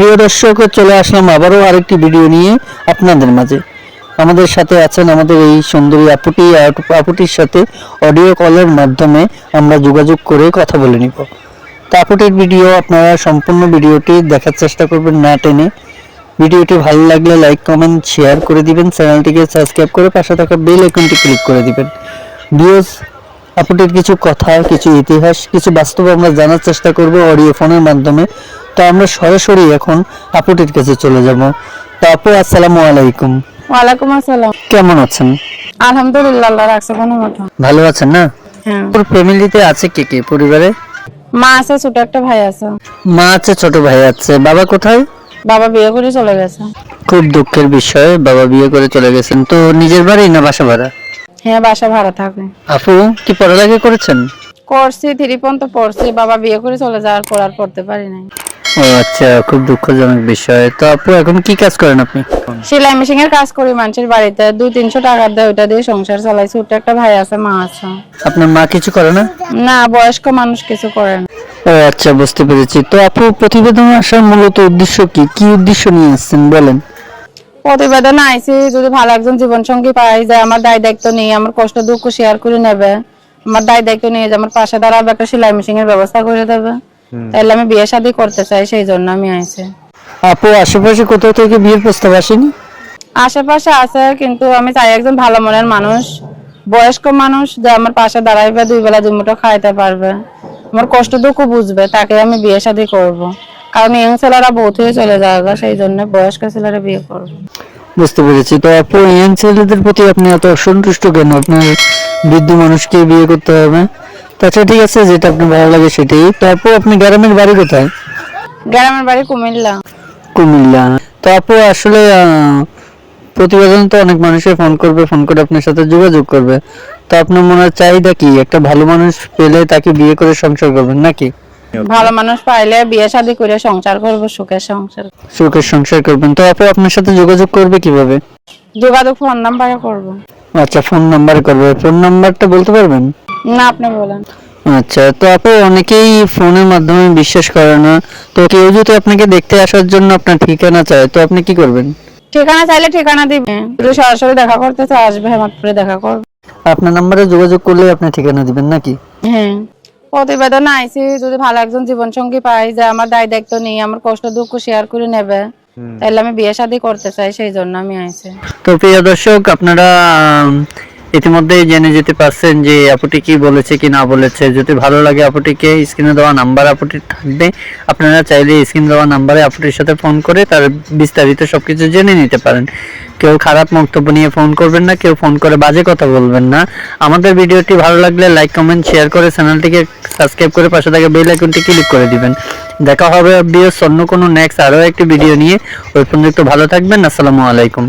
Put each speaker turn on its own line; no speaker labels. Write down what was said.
প্রিয় দর্শক, চলে আসলাম আবারও আরেকটি ভিডিও নিয়ে আপনাদের মাঝে। আমাদের সাথে আছেন আমাদের এই সুন্দরী আপুটি, আপুটির সাথে অডিও কলের মাধ্যমে আমরা যোগাযোগ করে কথা বলে নিব। তো আপুটির ভিডিও আপনারা সম্পূর্ণ ভিডিওটি দেখার চেষ্টা করবেন না টেনে। ভিডিওটি ভালো লাগলে লাইক কমেন্ট শেয়ার করে দিবেন। চ্যানেলটিকে সাবস্ক্রাইব করে পাশে থাকা বেল আইকনটি ক্লিক করে দিবেন। ভিউজ আপুটির কিছু কথা কিছু ইতিহাস কিছু বাস্তব আমরা জানার চেষ্টা করব অডিও ফোনের মাধ্যমে। তো আমরা সরাসরি এখন আপুটির কাছে চলে যাব। তো আপু আসসালামু আলাইকুম।
ওয়ালাইকুম আসসালাম।
কেমন আছেন?
আলহামদুলিল্লাহ আল্লাহ রাখছে কোনো মতো।
ভালো আছেন না?
হ্যাঁ।
তোর ফ্যামিলিতে আছে কে কে পরিবারে?
মা আছে ছোট একটা ভাই আছে।
মা আছে ছোট ভাই আছে। বাবা কোথায়?
বাবা বিয়ে করে চলে গেছে।
খুব দুঃখের বিষয় বাবা বিয়ে করে চলে গেছেন। তো নিজের বাড়ি না বাসা ভাড়া?
হ্যাঁ বাসা ভাড়া থাকে
আপু কি পড়ালেখা করেছেন?
করছি থ্রি পর্যন্ত পড়ছি বাবা বিয়ে করে চলে যাওয়ার পর আর পড়তে পারি নাই।
ও আচ্ছা খুব দুঃখজনক বিষয়। তো আপু এখন কি কাজ করেন আপনি?
সেলাই মেশিন এর কাজ করি মানুষের বাড়িতে। দুই তিনশো টাকা দেয় ওইটা দিয়ে সংসার চালাই। ছোট একটা ভাই আছে মা আছে।
আপনার মা কিছু করে না?
না বয়স্ক মানুষ কিছু করে না।
ও আচ্ছা বুঝতে পেরেছি। তো আপু প্রতিবেদন আসার মূলত উদ্দেশ্য কি? কি উদ্দেশ্য নিয়ে আসছেন বলেন।
প্রতিবেদন আইসি যদি ভালো একজন জীবন সঙ্গী পাই যে আমার দায় দায়িত্ব নিয়ে আমার কষ্ট দুঃখ শেয়ার করে নেবে। আমার দায় দায়িত্ব নিয়ে যে আমার পাশে দাঁড়াবে একটা সেলাই মেশিন এর ব্যবস্থা করে দেবে। তাহলে আমি বিয়ে শাদী করতে চাই সেই জন্য আমি আইছি।
আপু আশেপাশে কোথাও থেকে বিয়ের প্রস্তাব আসেনি?
আশেপাশে আছে কিন্তু আমি চাই একজন ভালো মনের মানুষ বয়স্ক মানুষ যে আমার পাশে দাঁড়াইবে দুই বেলা দুই মুঠো খাইতে পারবে। আমার কষ্ট দুঃখ বুঝবে তাকে আমি বিয়ে শাদী করব। কারণ ইয়ং ছেলেরা বহুত হয়ে চলে যাবে সেই জন্য বয়স্ক ছেলেরা বিয়ে করব
বুঝতে পেরেছি। তো আপু ইয়াং ছেলেদের প্রতি আপনি এত অসন্তুষ্ট কেন? আপনার বৃদ্ধ মানুষকে বিয়ে করতে হবে। তাছাড়া ঠিক আছে যেটা আপনার ভালো লাগে সেটাই। তো আপু আপনি গ্রামের বাড়ি কোথায়?
গ্রামের বাড়ি কুমিল্লা।
কুমিল্লা। তো আপু আসলে প্রতিবেদন তো অনেক মানুষের ফোন করবে ফোন করে আপনার সাথে যোগাযোগ করবে। তো আপনার মনে হয় চাহিদা কি? একটা ভালো মানুষ পেলে তাকে বিয়ে করে সংসার করবেন নাকি?
ভালো মানুষ পাইলে বিয়ে শাদী করে সংসার করব সুখের সংসার।
সুখের সংসার করবেন। তো আপু আপনার সাথে যোগাযোগ করবে কীভাবে?
যোগাযোগ ফোন নাম্বারে করব।
আচ্ছা ফোন নাম্বার করবে। ফোন নাম্বারটা বলতে পারবেন?
না আপনি বলেন।
আচ্ছা তো আপু অনেকেই ফোনের মাধ্যমে বিশ্বাস করে না। তো কেউ যদি আপনাকে দেখতে আসার জন্য আপনার ঠিকানা চায় তো আপনি কি করবেন?
ঠিকানা চাইলে ঠিকানা দিবে। যদি সরাসরি দেখা করতে চায় আসবে হেমাদপুরে দেখা করবে।
আপনার নাম্বারে যোগাযোগ করলে আপনি ঠিকানা দিবেন নাকি?
হ্যাঁ। প্রতিবেদন আইসি যদি ভালো একজন জীবন সঙ্গী পাই যে আমার দায় দায়িত্ব নেই আমার কষ্ট দুঃখ শেয়ার করে নেবে তাহলে আমি বিয়ে শাদী করতে চাই সেই জন্য আমি আইছি।
তো প্রিয় দর্শক আপনারা ইতিমধ্যেই জেনে যেতে পারছেন যে আপুটি কি বলেছে, কি না বলেছে। যদি ভালো লাগে আপুটিকে স্ক্রিনে দেওয়া নাম্বার আপুটির থাকবে। আপনারা চাইলে স্ক্রিনে দেওয়া নাম্বারে আপুটির সাথে ফোন করে তার বিস্তারিত সবকিছু জেনে নিতে পারেন। কেউ খারাপ মন্তব্য নিয়ে ফোন করবেন না, কেউ ফোন করে বাজে কথা বলবেন না। আমাদের ভিডিওটি ভালো লাগলে লাইক, কমেন্ট, শেয়ার করে চ্যানেলটিকে সাবস্ক্রাইব করে পাশে থাকা বেল আইকনটি ক্লিক করে দিবেন। দেখা হবে অন্য কোনো নেক্সট আরও একটি ভিডিও নিয়ে। ওই পর্যন্ত ভালো থাকবেন, আসসালামু আলাইকুম।